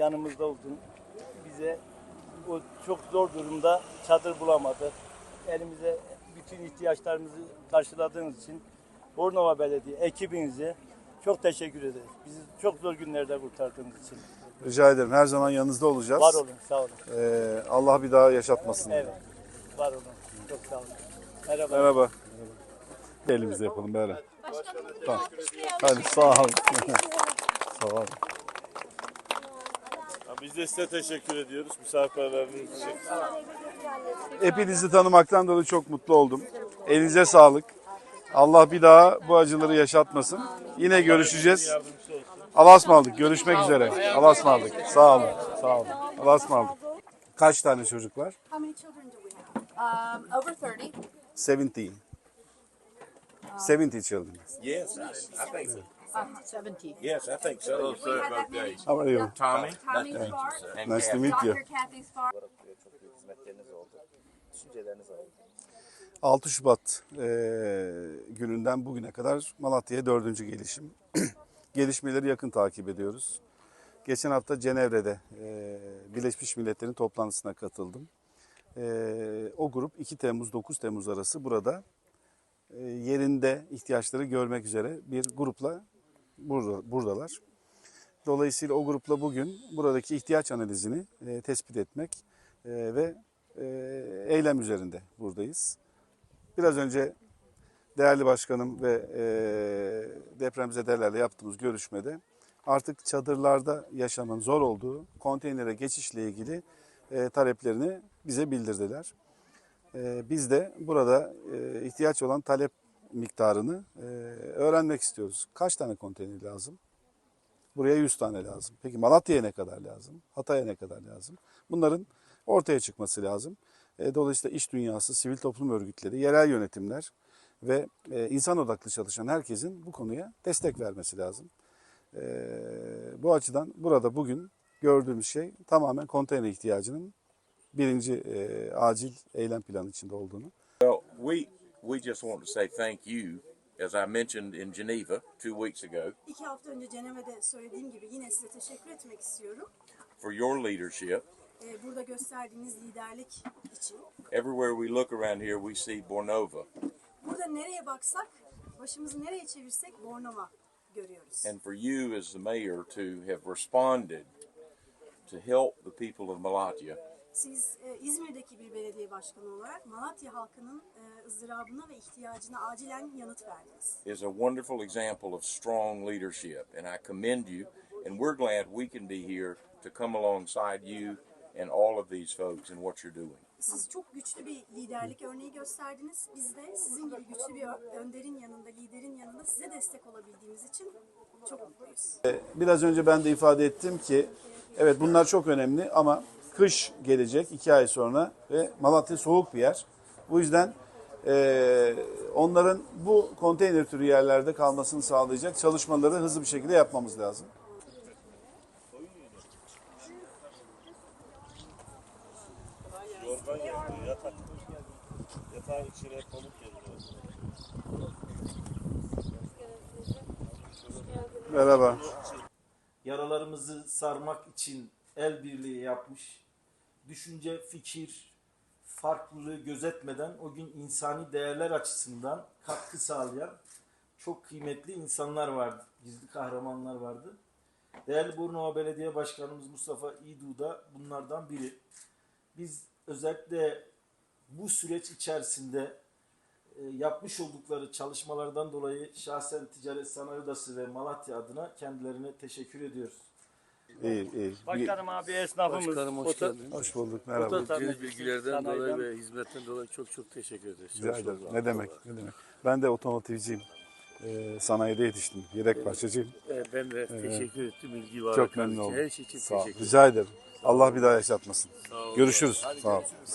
yanımızda oldun. Bize o çok zor durumda çadır bulamadı. Elimize bütün ihtiyaçlarımızı karşıladığınız için Bornova Belediye ekibinize çok teşekkür ederiz. Bizi çok zor günlerde kurtardığınız için. Rica ederim. Her zaman yanınızda olacağız. Var olun, sağ olun. Ee, Allah bir daha yaşatmasın. Evet, var olun. Çok sağ olun. Merhaba. Merhaba. Elimizde yapalım böyle. Tamam. Hadi sağ olun. sağ olun. Biz de size teşekkür ediyoruz misafirperverliğiniz için. Hepinizi tanımaktan dolayı çok mutlu oldum. Elinize sağlık. Allah bir daha bu acıları yaşatmasın. Yine görüşeceğiz. Allah'a ısmarladık. Görüşmek üzere. Allah'a ısmarladık. Sağ olun. Sağ olun. Allah'a ısmarladık. Kaç tane çocuk var? How many children do we have? Um, over 30. 17. 70 children. Yes, I, I think so. Uh, 70. Yes, I think so. We had that. How are you? Tommy, Tommy Spark, and Nice to meet you. Dr. Kathy Spark. Çok büyük hizmetleriniz oldu. Düşünceleriniz oldu. 6 Şubat eee, gününden bugüne kadar Malatya'ya dördüncü gelişim. Gelişmeleri yakın takip ediyoruz. Geçen hafta Cenevre'de eee, Birleşmiş Milletler'in toplantısına katıldım. Eee, o grup 2 Temmuz 9 Temmuz arası burada eee, yerinde ihtiyaçları görmek üzere bir grupla burada, buradalar. Dolayısıyla o grupla bugün buradaki ihtiyaç analizini eee, tespit etmek eee, ve eee, eylem üzerinde buradayız. Biraz önce değerli başkanım ve eee depremzedelerle yaptığımız görüşmede artık çadırlarda yaşamanın zor olduğu konteynere geçişle ilgili eee, taleplerini bize bildirdiler. Eee, biz de burada eee, ihtiyaç olan talep miktarını eee, öğrenmek istiyoruz. Kaç tane konteyner lazım? Buraya 100 tane lazım. Peki Malatya'ya ne kadar lazım? Hatay'a ne kadar lazım? Bunların ortaya çıkması lazım. E, Dolayısıyla iş dünyası, sivil toplum örgütleri, yerel yönetimler ve e, insan odaklı çalışan herkesin bu konuya destek vermesi lazım. E, Bu açıdan burada bugün gördüğümüz şey tamamen konteyner ihtiyacının birinci e, acil eylem planı içinde olduğunu. We just want to say thank you, as I mentioned in Geneva two weeks ago, İki hafta önce Cenevre'de söylediğim gibi yine size teşekkür etmek istiyorum. for your leadership. Ee, burada gösterdiğiniz liderlik için. Everywhere we look around here, we see Bornova, Burada nereye baksak, başımızı nereye çevirsek Bornova görüyoruz. and for you as the mayor to have responded to help the people of Malatya Siz e, İzmir'deki bir belediye başkanı olarak Malatya halkının e, ızdırabına ve ihtiyacına acilen yanıt verdiniz. is a wonderful example of strong leadership, and I commend you. And we're glad we can be here to come alongside you and all of these folks in what you're doing. Siz çok güçlü bir liderlik örneği gösterdiniz. Biz de sizin gibi güçlü bir önderin yanında, liderin yanında size destek olabildiğimiz için çok mutluyuz. Biraz önce ben de ifade ettim ki evet bunlar çok önemli ama kış gelecek iki ay sonra ve Malatya soğuk bir yer. Bu yüzden eee, onların bu konteyner türü yerlerde kalmasını sağlayacak çalışmaları hızlı bir şekilde yapmamız lazım. Yorgan geliyor, yatak. Yatağın içine pamuk geliyor. Merhaba. yaralarımızı sarmak için el birliği yapmış, düşünce, fikir, farklılığı gözetmeden o gün insani değerler açısından katkı sağlayan çok kıymetli insanlar vardı, gizli kahramanlar vardı. Değerli Bornova Belediye Başkanımız Mustafa İdu da bunlardan biri. Biz özellikle bu süreç içerisinde e, yapmış oldukları çalışmalardan dolayı şahsen Ticaret Sanayi Odası ve Malatya adına kendilerine teşekkür ediyoruz. İyi, iyi. Başkanım abi esnafımız. Başkanım hoş Foto- geldiniz. Hoş bulduk. Merhaba. Foto- Verdiğiniz bilgilerden dolayı Sanayiden. ve hizmetten dolayı çok çok teşekkür ederiz. Rica Çok ederim. sağ olun. Ne demek? Ne demek? Ben de otomotivciyim. Ee, sanayide yetiştim. Yedek parçacıyım. Ee, Ben de teşekkür ettim ilgi var. Çok memnun oldum. Her şey için Sağ ol. teşekkür ederim. Rica ederim. Allah bir daha yaşatmasın. Görüşürüz. Sağ ol.